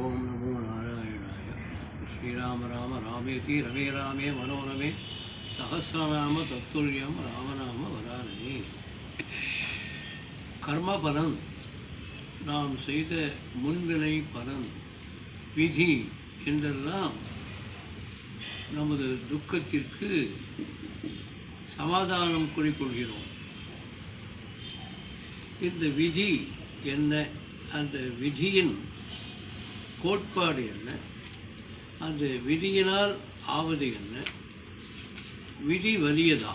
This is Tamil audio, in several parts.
ஓம் நமோ நாராயணாய. ஸ்ரீராம ராம ராமேதி ரமே ராமே மனோரமே சகசிரநாம தத்துல்யம் ராமநாம வரானே. கர்ம பலன் நாம் செய்த முன்வினை பலன். விதி என்றெல்லாம் நமது துக்கத்திற்கு சமாதானம் குறிக்கொள்கிறோம். இந்த விதி என்ன? அந்த விதியின் கோட்பாடு என்ன? அந்த விதியினால் ஆவது என்ன? விதி வலியதா?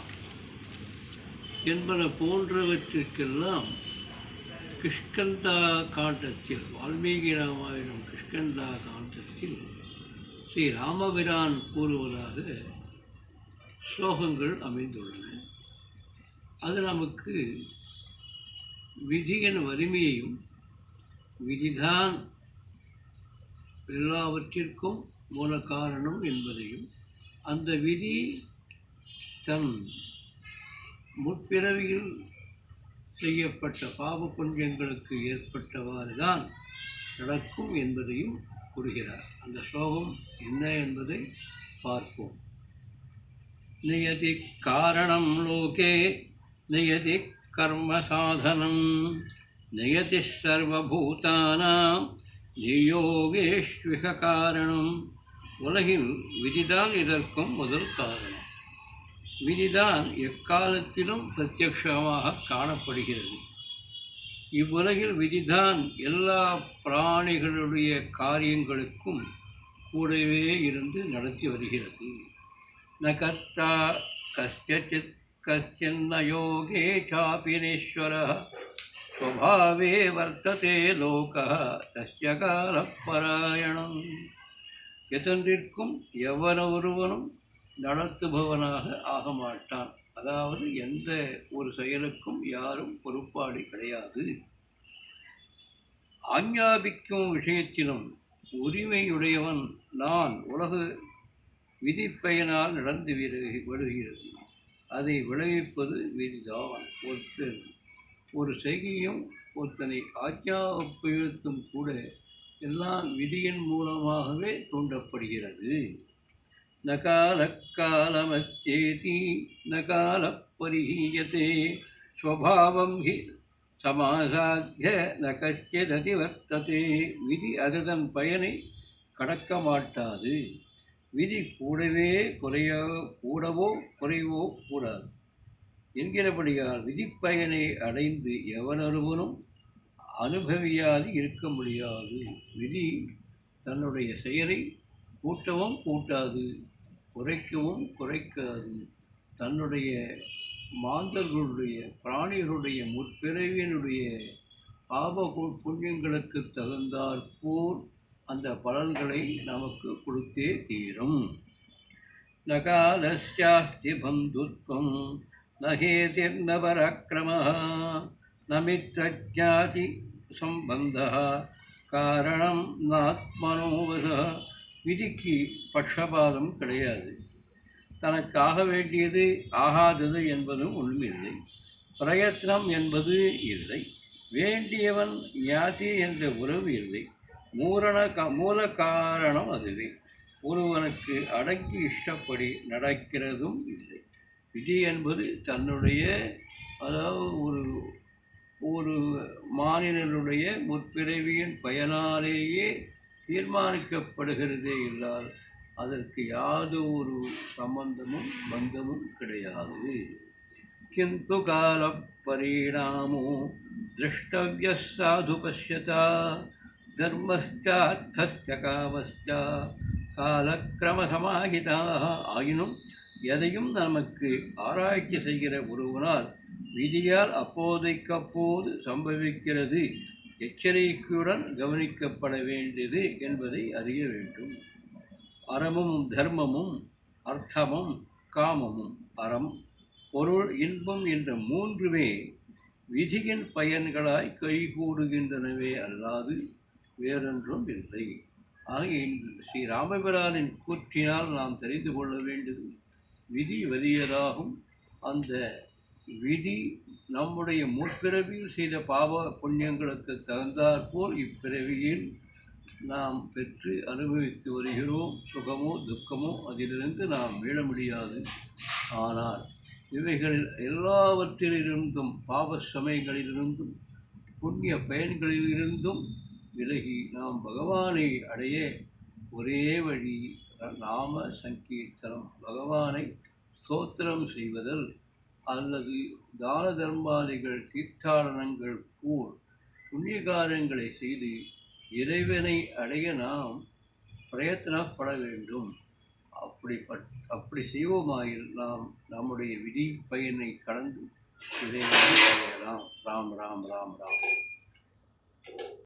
என்பன போன்றவற்றிற்கெல்லாம் கிஷ்கந்தா காண்டத்தில் வால்மீகி ராமாயணம் கிஷ்கந்தா காண்டத்தில் ஸ்ரீ ராமபிரான் கூறுவதாக ஸ்லோகங்கள் அமைந்துள்ளன. அது நமக்கு விதியின் வலிமையையும் விதிதான் எல்லாவற்றிற்கும் மூல காரணம் என்பதையும் அந்த விதி தன் முற்பிறவியில் செய்யப்பட்ட பாவ புண்ணியங்களுக்கு ஏற்பட்டவாறு தான் நடக்கும் என்பதையும் கூறுகிறார். அந்த ஸ்லோகம் என்ன என்பதை பார்ப்போம். நியதி காரணம் லோகே நியதி கர்ம சாதனம் நியதி சர்வபூதானாம் ஜெயோகேஷ்விக காரணம். உலகில் விதிதான் இதற்கும் முதல் காரணம். விதிதான் எக்காலத்திலும் பிரத்யக்ஷமாக காணப்படுகிறது. இவ்வுலகில் விதிதான் எல்லா பிராணிகளுடைய காரியங்களுக்கும் கூடவே இருந்து நடத்தி வருகிறது. ந கர்த்தா கஸ்யச்சித் கஷ்டன்ன யோகே சாபினேஸ்வரः स्वभावे वर्तते लोकः तस्य காலப்பராயணம் எதன்றிற்கும் எவன ஒருவனும் நடத்துபவனாக ஆக மாட்டான் அதாவது எந்த ஒரு செயலுக்கும் யாரும் பொறுப்பாளி கிடையாது ஆஞ்ஞாபிக்கும் விஷயத்திலும் உரிமையுடையவன் நான் உலக விதிப்பயனால் நடந்து விரு- வருகிறது அதை விளைவிப்பது விதிதான் ஒருத்தன் ஒரு செய்கையும் ஒருத்தனை ஆஜ்ஞாபிழுத்தும் கூட எல்லாம் விதியின் மூலமாகவே தூண்டப்படுகிறது. நகால காலமச்சேதி நகால பரிஹீயத்தே ஸ்வபாவம் ஹி சமாசாத்திய ந கச்சிததி வர்த்ததே. விதி அதன் பயனை கடக்க மாட்டாது. விதி கூடவே குறைய கூடவோ குறைவோ கூடாது. என்கிறபடியால் விதிப்பயனை அடைந்து எவனொருவனும் அனுபவியாது இருக்க முடியாது. விதி தன்னுடைய செயலை கூட்டவும் கூட்டாது குறைக்கவும் குறைக்காது. தன்னுடைய மாந்தர்களுடைய பிராணிகளுடைய முற்பிறவியினுடைய பாப கு- புண்ணியங்களுக்கு தகுந்தாற்போல் அந்த பலன்களை நமக்கு கொடுத்தே தீரும். நகாலஸ்யாஸ்தி பந்துத்வம் நகேதிர்ன பராக்கிரமः न मित्रज्ञाति सम्बन्धः காரணம் நாத்மனோவச விதிக்கு பட்சபாதம் கிடையாது தனக்காக வேண்டியது ஆகாதது என்பதும் உண்மையில்லை பிரயத்னம் என்பது இல்லை வேண்டியவன் ஞாதி என்ற உறவு இல்லை மூரண கா மூல காரணம் அதுவே ஒருவனுக்கு அடங்கி இஷ்டப்படி நடக்கிறதும் இல்லை விதி என்பது தன்னுடைய அதாவது ஒரு ஒரு மாநிலனுடைய முற்பிறவியின் பயனாலேயே தீர்மானிக்கப்படுகிறதே இல்லால் அதற்கு யாது ஒரு சம்பந்தமும் பந்தமும் கிடையாது. கிந்து கால பரிணாமோ திரஷ்டவிய சாது பசியதா தர்மஸ்டார்த்தஸ்ட காமஸ்ட காலக்கிரமசமாகிதாக ஆயினும் எதையும் நமக்கு ஆராய்ச்சி செய்கிற ஒருவனால் விதியால் அப்போதைக்கப்போது சம்பவிக்கிறது. எச்சரிக்கையுடன் கவனிக்கப்பட வேண்டியது என்பதை அறிய வேண்டும். அறமும் தர்மமும் அர்த்தமும் காமமும் அறம் பொருள் இன்பம் என்ற மூன்றுமே விதியின் பயன்களாய் கைகூடுகின்றனவே அல்லாது வேறொன்றும் இல்லை. ஆக இன்று ஸ்ரீ ராமபிரானின் கூற்றினால் நாம் தெரிந்து கொள்ள வேண்டியது விதி வலியதாகும் அந்த விதி நம்முடைய முற்பிறவியில் செய்த பாவ புண்ணியங்களுக்கு தகுந்தாற்போல் இப்பிறவியில் நாம் பெற்று அனுபவித்து வருகிறோம். சுகமோ துக்கமோ அதிலிருந்து நாம் மீள முடியாது. ஆனால் இவைகளில் எல்லாவற்றிலிருந்தும் பாவ சமயங்களிலிருந்தும் புண்ணிய பயன்களிலிருந்தும் விலகி நாம் பகவானை அடைய ஒரே வழி நாம சங்கீர்த்தனம் பகவானை சோத்திரம் செய்வதல் அல்லது தான தர்மாதிகள் தீர்த்தாடனங்கள் போல் புண்ணிய காரியங்களை செய்து இறைவனை அடைய நாம் பிரயத்தனப்பட வேண்டும். அப்படிப்பட் அப்படி செய்வோமாயில் நாம் நம்முடைய விதி பயனை கடந்து இறைவனை அடையலாம். ராம் ராம் ராம் ராம்.